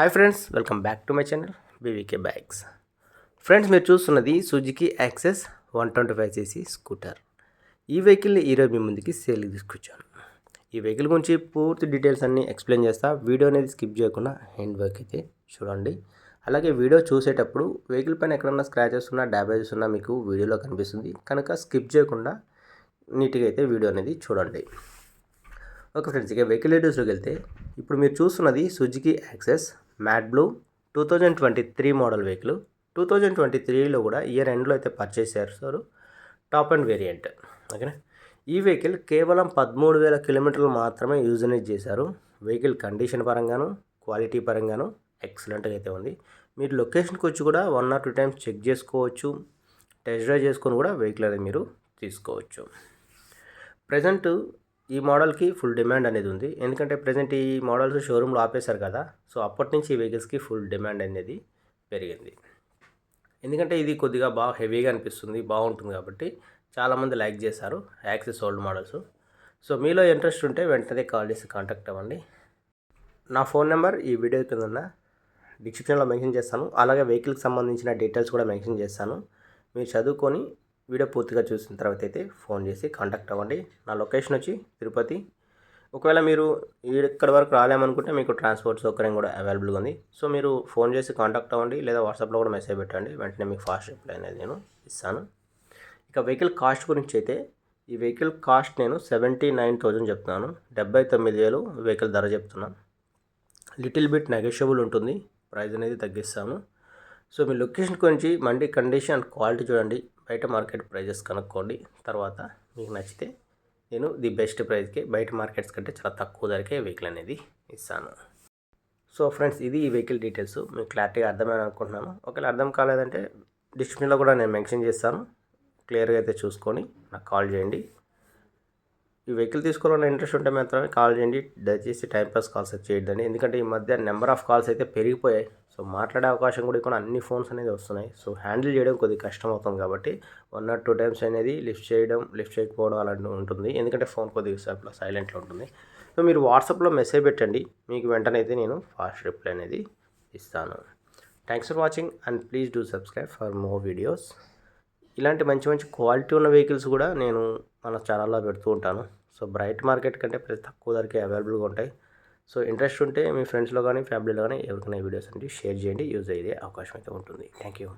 Hi friends welcome back to my channel BVK bags friends మీరు చూస్తున్నది Suzuki Access one twenty five CC scooter ఈ వెహికల్ని ఈరోజు మీ ముందుకి సేల్ తీసుకొచ్చాను. ఈ వెహికల్ గురించి పూర్తి డీటెయిల్స్ అన్నీ ఎక్స్ప్లెయిన్ చేస్తా. వీడియో అనేది స్కిప్ చేయకుండా హ్యాండ్ వర్క్ అయితే చూడండి. అలాగే వీడియో చూసేటప్పుడు వెహికల్ పైన ఎక్కడన్నా స్క్రాచెస్ ఉన్నా డ్యామేజెస్ ఉన్నా మీకు వీడియోలో కనిపిస్తుంది. కనుక స్కిప్ చేయకుండా నీట్గా అయితే వీడియో అనేది చూడండి. ఓకే ఫ్రెండ్స్ ఇక వెహికల్ డీటెయిల్స్లోకి వెళ్తే ఇప్పుడు మీరు చూస్తున్నది Suzuki Access matte blue two thousand twenty three model vehicle. Two thousand twenty త్రీలో కూడా ఇయర్ ఎండ్లో అయితే పర్చేస్ చేస్తారు టాప్ అండ్ వేరియంట్ ఓకేనా ఈ వెహికల్ కేవలం పదమూడు వేల కిలోమీటర్లు మాత్రమే యూజనేజ్ చేశారు. వెహికల్ కండిషన్ పరంగాను క్వాలిటీ పరంగాను ఎక్సలెంట్గా అయితే ఉంది. మీరు లొకేషన్కి వచ్చి కూడా one or two times check చేసుకోవచ్చు. టెస్ట్ డ్రైవ్ చేసుకొని కూడా వెహికల్ అనేది మీరు తీసుకోవచ్చు. ప్రజెంట్ ఈ మోడల్కి ఫుల్ డిమాండ్ అనేది ఉంది. ఎందుకంటే ప్రజెంట్ ఈ మోడల్స్ షోరూంలో ఆపేశారు కదా సో అప్పటి నుంచి ఈ వెహికల్స్కి ఫుల్ డిమాండ్ అనేది పెరిగింది. ఎందుకంటే ఇది కొద్దిగా బాగా హెవీగా అనిపిస్తుంది బాగుంటుంది కాబట్టి చాలామంది లైక్ చేశారు యాక్సెస్ ఓల్డ్ మోడల్స్. సో మీలో ఇంట్రెస్ట్ ఉంటే వెంటనే కాల్ చేసి కాంటాక్ట్ అవ్వండి. నా ఫోన్ నెంబర్ ఈ వీడియో కింద ఉన్న డిస్క్రిప్షన్లో మెన్షన్ చేస్తాను. అలాగే వెహికల్కి సంబంధించిన డీటెయిల్స్ కూడా మెన్షన్ చేస్తాను. మీరు చదువుకొని వీడియో పూర్తిగా చూసిన తర్వాత అయితే ఫోన్ చేసి కాంటాక్ట్ అవ్వండి. నా లొకేషన్ వచ్చి తిరుపతి. ఒకవేళ మీరు ఇక్కడ వరకు రాలేమనుకుంటే మీకు ట్రాన్స్పోర్ట్ సౌకర్యం కూడా అవైలబుల్గా ఉంది. సో మీరు ఫోన్ చేసి కాంటాక్ట్ అవ్వండి లేదా వాట్సాప్లో కూడా మెసేజ్ పెట్టండి. వెంటనే మీకు ఫాస్ట్ రిప్లై అనేది నేను ఇస్తాను. ఇక వెహికల్ కాస్ట్ గురించి అయితే ఈ వెహికల్ కాస్ట్ నేను సెవెంటీ నైన్ థౌజండ్ చెప్తున్నాను. డెబ్బై తొమ్మిది వేలు వెహికల్ ధర చెప్తున్నాను లిటిల్ బిట్ నెగోషియబుల్ ఉంటుంది. ప్రైస్ అనేది తగ్గిస్తాను సో మీ లొకేషన్ గురించి మండి కండిషన్ అండ్ క్వాలిటీ చూడండి. బయట మార్కెట్ ప్రైజెస్ కనుక్కోండి. తర్వాత మీకు నచ్చితే నేను ది బెస్ట్ ప్రైస్కి బయట మార్కెట్స్ కంటే చాలా తక్కువ ధరకే వెహికల్ అనేది ఇస్తాను. సో ఫ్రెండ్స్ ఇది ఈ వెహికల్ డీటెయిల్స్. మీకు క్లారిటీగా అర్థమైంది అనుకుంటున్నాను. ఒకవేళ అర్థం కాలేదంటే డిస్క్రిప్షన్లో కూడా నేను మెన్షన్ చేస్తాను. క్లియర్గా అయితే చూసుకొని నాకు కాల్ చేయండి. ఈ వెహికల్ తీసుకోవాలన్న ఇంట్రెస్ట్ ఉంటే మాత్రమే కాల్ చేయండి. దయచేసి టైంపాస్ కాల్స్ చేయొద్దండి. ఎందుకంటే ఈ మధ్య నెంబర్ ఆఫ్ కాల్స్ అయితే పెరిగిపోయాయి. సో మాట్లాడే అవకాశం కూడా ఇక్కడ అన్ని ఫోన్స్ అనేది వస్తున్నాయి. సో హ్యాండిల్ చేయడం కొద్దిగా కష్టం అవుతుంది కాబట్టి వన్ ఆర్ టూ టైమ్స్ అనేది లిఫ్ట్ చేయడం లిఫ్ట్ చేయకపోవడం అలాంటివి ఉంటుంది. ఎందుకంటే ఫోన్ కొద్దిగా సేపులో సైలెంట్లో ఉంటుంది. సో మీరు వాట్సాప్లో మెసేజ్ పెట్టండి. మీకు వెంటనే అయితే నేను ఫాస్ట్ రిప్లై అనేది ఇస్తాను. Thanks for watching and please do subscribe for more videos ఇలాంటి మంచి మంచి క్వాలిటీ ఉన్న వెహికల్స్ కూడా నేను మన ఛానల్లో పెడుతూ ఉంటాను. సో బ్రైట్ మార్కెట్ కంటే ప్రతి తక్కువ ధరకే అవైలబుల్గా ఉంటాయి. సో ఇంట్రెస్ట్ ఉంటే మీ ఫ్రెండ్స్లో కానీ ఫ్యామిలీలో కానీ ఎవరికైనా వీడియోస్ అంటే షేర్ చేయండి. యూజ్ అయ్యే అవకాశం అయితే ఉంటుంది. Thank you